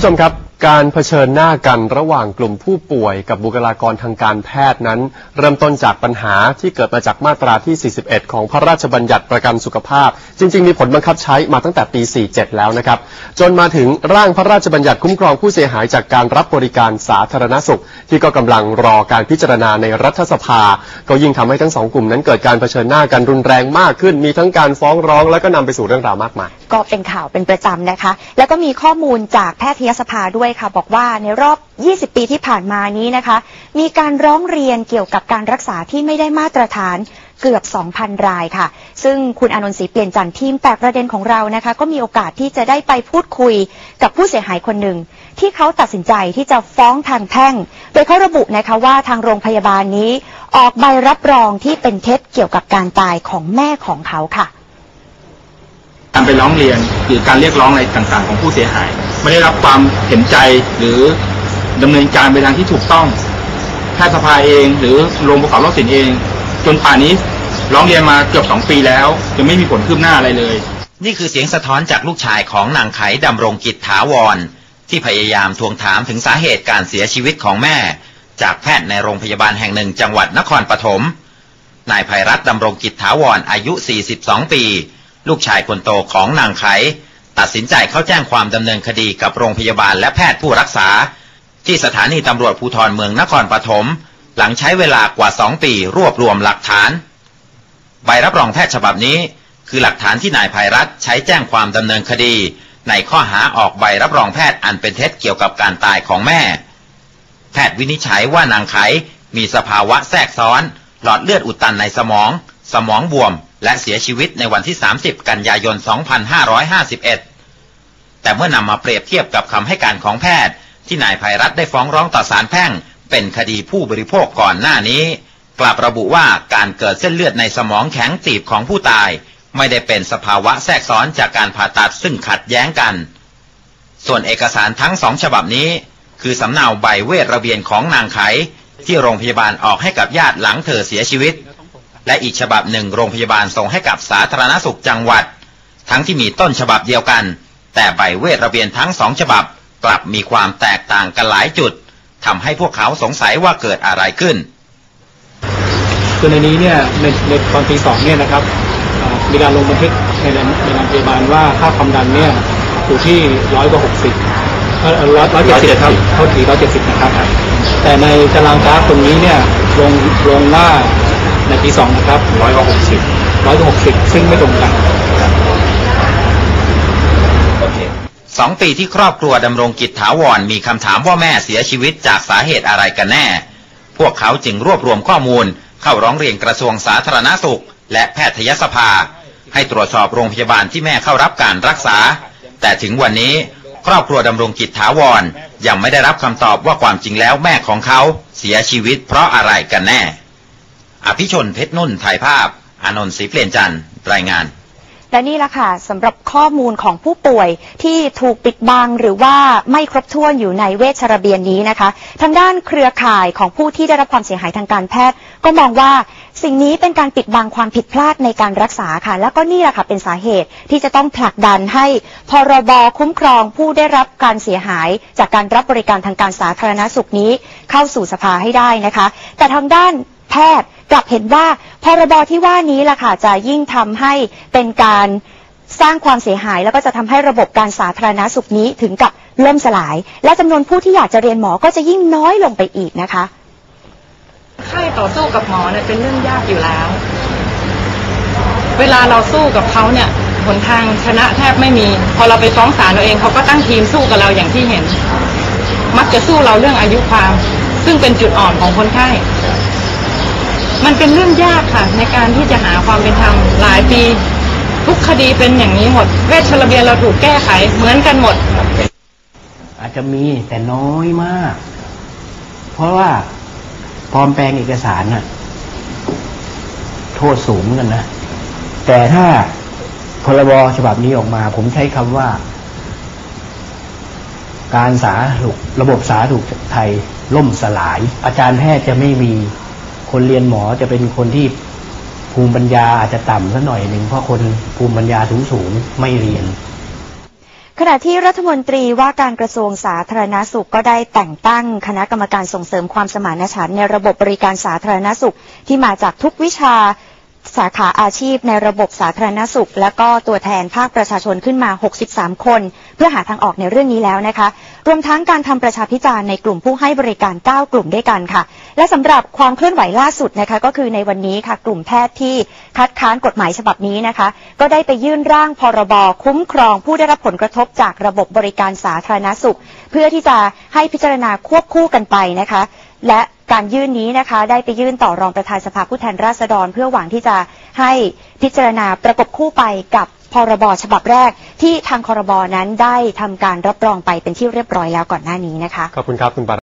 ผู้ชมครับ การเผชิญหน้ากันระหว่างกลุ่มผู้ป่วยกับบุคลากรทางการแพทย์นั้น เริ่มต้นจากปัญหาที่เกิดมาจากมาตราที่ 41 ของพระราชบัญญัติประกันสุขภาพ จริง ๆ มีผลบังคับใช้มาตั้งแต่ปี 47 แล้วนะครับ จนมาถึงร่างพระราชบัญญัติคุ้มครองผู้เสียหายจากการรับบริการสาธารณสุข ที่ก็กำลังรอการพิจารณาในรัฐสภา ก็ยิ่งทำให้ทั้งสองกลุ่มนั้นเกิดการเผชิญหน้ากันรุนแรงมากขึ้น มีทั้งการฟ้องร้องและก็นำไปสู่เรื่องราวมากมาย ก็เป็นข่าวเป็นประจำนะคะ แล้วก็มีข้อมูลจากแพทยสภาด้วยค่ะ บอกว่าในรอบ 20 ปีที่ผ่านมานี้นะคะ มีการร้องเรียนเกี่ยวกับการรักษาที่ไม่ได้มาตรฐานเกือบ 2,000 รายค่ะ ซึ่งคุณอนนท์ศรีเปลี่ยนจันทร์ทีมแตกประเด็นของเรานะคะ ก็มีโอกาสที่จะได้ไปพูดคุยกับผู้เสียหายคนหนึ่ง ที่เขาตัดสินใจที่จะฟ้องทางแพ่ง โดยเขาระบุนะคะว่าทางโรงพยาบาลนี้ ออกใบรับรองที่เป็นเท็จเกี่ยวกับการตายของแม่ของเขาค่ะ การไปร้องเรียนหรือการเรียกร้องอะไรต่างๆ ของผู้เสียหาย ไม่ได้รับความเห็นใจหรือดำเนินการไปทางที่ถูกต้องแพทยสภาเอง หรือโรงประกอบโรคศิลป์เอง จนป่านนี้ร้องเรียนมาเกือบสองปีแล้วยังไม่มีผลคืบหน้าอะไรเลย นี่คือเสียงสะท้อนจากลูกชายของนางไขดำรงกิจถาวร ที่พยายามทวงถามถึงสาเหตุการเสียชีวิตของแม่ จากแพทย์ในโรงพยาบาลแห่งหนึ่งจังหวัดนครปฐมนายภัยรัตน์ดำรงกิจถาวรอายุ 42 ปี ลูกชายคนโตของนางไข ตัดสินใจเข้าแจ้งความดำเนินคดีกับโรงพยาบาลและแพทย์ผู้รักษา ที่สถานีตำรวจภูธรเมืองนครปฐมหลังใช้เวลากว่าสองปีรวบรวมหลักฐาน ใบรับรองแพทย์ฉบับนี้ คือหลักฐานที่นายภัยรัตใช้แจ้งความดำเนินคดี ในข้อหาออกใบรับรองแพทย์อันเป็นเท็จเกี่ยวกับการตายของแม่ แพทย์วินิจฉัยว่านางไขมีสภาวะแทรกซ้อน หลอดเลือดอุดตันในสมอง สมองบวม และเสียชีวิตในวันที่ 30 กันยายน 2551 แต่เมื่อนำมาเปรียบเทียบกับคำให้การของแพทย์ ที่นายภัยรัตน์ได้ฟ้องร้องต่อศาลแพ่ง เป็นคดีผู้บริโภคก่อนหน้านี้ กลับระบุว่าการเกิดเส้นเลือดในสมองแข็งตีบของผู้ตาย ไม่ได้เป็นสภาวะแทรกซ้อนจากการผ่าตัดซึ่งขัดแย้งกัน ส่วนเอกสารทั้งสองฉบับนี้ คือสำเนาใบเวทระเบียนของนางไขที่โรงพยาบาลออกให้กับญาติหลังเธอเสียชีวิต และอีกฉบับหนึ่งโรงพยาบาลส่งให้กับสาธารณสุขจังหวัด ทั้งที่มีต้นฉบับเดียวกัน แต่ใบเวทระเบียนทั้งสองฉบับกลับมีความแตกต่างกันหลายจุดทำให้พวกเขาสงสัยว่าเกิดอะไรขึ้นคือในนี้เนี่ยในในตอนปีสองเนี่ยนะครับเอ่อมีการลงบันทึกในในในโรงพยาบาลว่าค่าความดันเนี่ยอยู่ที่ร้อยกว่าหกสิบร้อยร้อยเจ็ดสิบครับเท่าทีร้อยเจ็ดสิบนะครับ แต่ในตารางกราฟตรงนี้เนี่ยลงลงว่า ในปีสองนะครับร้อยกว่าหกสิบร้อยกว่าหกสิบซึ่งไม่ตรงกันสองปีที่ครอบครัวดำรงกิจถาวรมีคำถามว่าแม่เสียชีวิตจากสาเหตุอะไรกันแน่ พวกเขาจึงรวบรวมข้อมูล เข้าร้องเรียนกระทรวงสาธารณสุข และแพทยสภา ให้ตรวจสอบโรงพยาบาลที่แม่เข้ารับการรักษา แต่ถึงวันนี้ครอบครัวดำรงกิจถาวรยังไม่ได้รับคำตอบว่าความจริงแล้วแม่ของเขาเสียชีวิตเพราะอะไรกันแน่ อภิชนเพชรนุ่นถ่ายภาพ อานนท์ศรีเปลี่ยนจันทร์รายงานและนี่แหละค่ะสำหรับข้อมูลของผู้ป่วยที่ถูกปิดบังหรือว่าไม่ครบถ้วนอยู่ในเวชระเบียนนี้นะคะ ทางด้านเครือข่ายของผู้ที่ได้รับความเสียหายทางการแพทย์ ก็มองว่าสิ่งนี้เป็นการปิดบังความผิดพลาดในการรักษาค่ะ แล้วก็นี่แหละค่ะเป็นสาเหตุที่จะต้องผลักดันให้พรบคุ้มครองผู้ได้รับการเสียหาย จากการรับบริการทางการสาธารณสุขนี้ เข้าสู่สภาให้ได้นะคะ แต่ทางด้านแพทย์ กลับเห็นว่าพรบที่ว่านี้ล่ะค่ะจะยิ่งทำให้เป็นการสร้างความเสียหายแล้วก็จะทำให้ระบบการสาธารณสุขนี้ถึงกับล่มสลาย และจำนวนผู้ที่อยากจะเรียนหมอก็จะยิ่งน้อยลงไปอีกนะคะไข้ต่อสู้กับหมอเนี่ยเป็นเรื่องยากอยู่แล้ว เวลาเราสู้กับเขาเนี่ยหนทางชนะแทบไม่มี พอเราไปฟ้องศาลเราเองเขาก็ตั้งทีมสู้กับเราอย่างที่เห็น มักจะสู้เราเรื่องอายุความ ซึ่งเป็นจุดอ่อนของคนไข้ มันเป็นเรื่องยากค่ะ ในการที่จะหาความเป็นธรรมหลายปี ทุกคดีเป็นอย่างนี้หมด เวชระเบียนเราถูกแก้ไขเหมือนกันหมด อาจจะมีแต่น้อยมาก เพราะว่าปลอมแปลงเอกสารน่ะ โทษสูงกันนะ แต่ถ้าพรบฉบับนี้ออกมา ผมใช้คำว่า การสาธารณสุขระบบสาธารณสุขไทยล่มสลาย อาจารย์แพทย์จะไม่มี คนเรียนหมอจะเป็นคนที่ภูมิปัญญาอาจจะต่ำสักหน่อยหนึ่งเพราะคนภูมิปัญญาสูงสูงไม่เรียน ขณะที่รัฐมนตรีว่าการกระทรวงสาธารณาสุขก็ได้แต่งตั้งคณะกรรมการส่งเสริมความสมานฉันท์ในระบบบริการสาธารณสุขที่มาจากทุกวิชาสาขาอาชีพในระบบสาธารณสุข และก็ตัวแทนภาคประชาชนขึ้นมา 63 คน เพื่อหาทางออกในเรื่องนี้แล้วนะคะ รวมทั้งการทำประชาพิจารณ์ในกลุ่มผู้ให้บริการ 9 กลุ่มด้วยกันค่ะ และสำหรับความเคลื่อนไหวล่าสุดนะคะก็คือในวันนี้ค่ะกลุ่มแพทย์ที่คัดค้านกฎหมายฉบับนี้นะคะ ก็ได้ไปยื่นร่างพรบคุ้มครองผู้ได้รับผลกระทบจากระบบบริการสาธารณสุข เพื่อที่จะให้พิจารณาควบคู่กันไปนะคะ และการยื่นนี้นะคะ ได้ไปยื่นต่อรองประธานสภาผู้แทนราษฎร เพื่อหวังที่จะให้พิจารณาประกบคู่ไปกับพรบฉบับแรกที่ทางครบนั้นได้ทำการรับรองไปเป็นที่เรียบร้อยแล้วก่อนหน้านี้นะคะขอบคุณครับคุณปา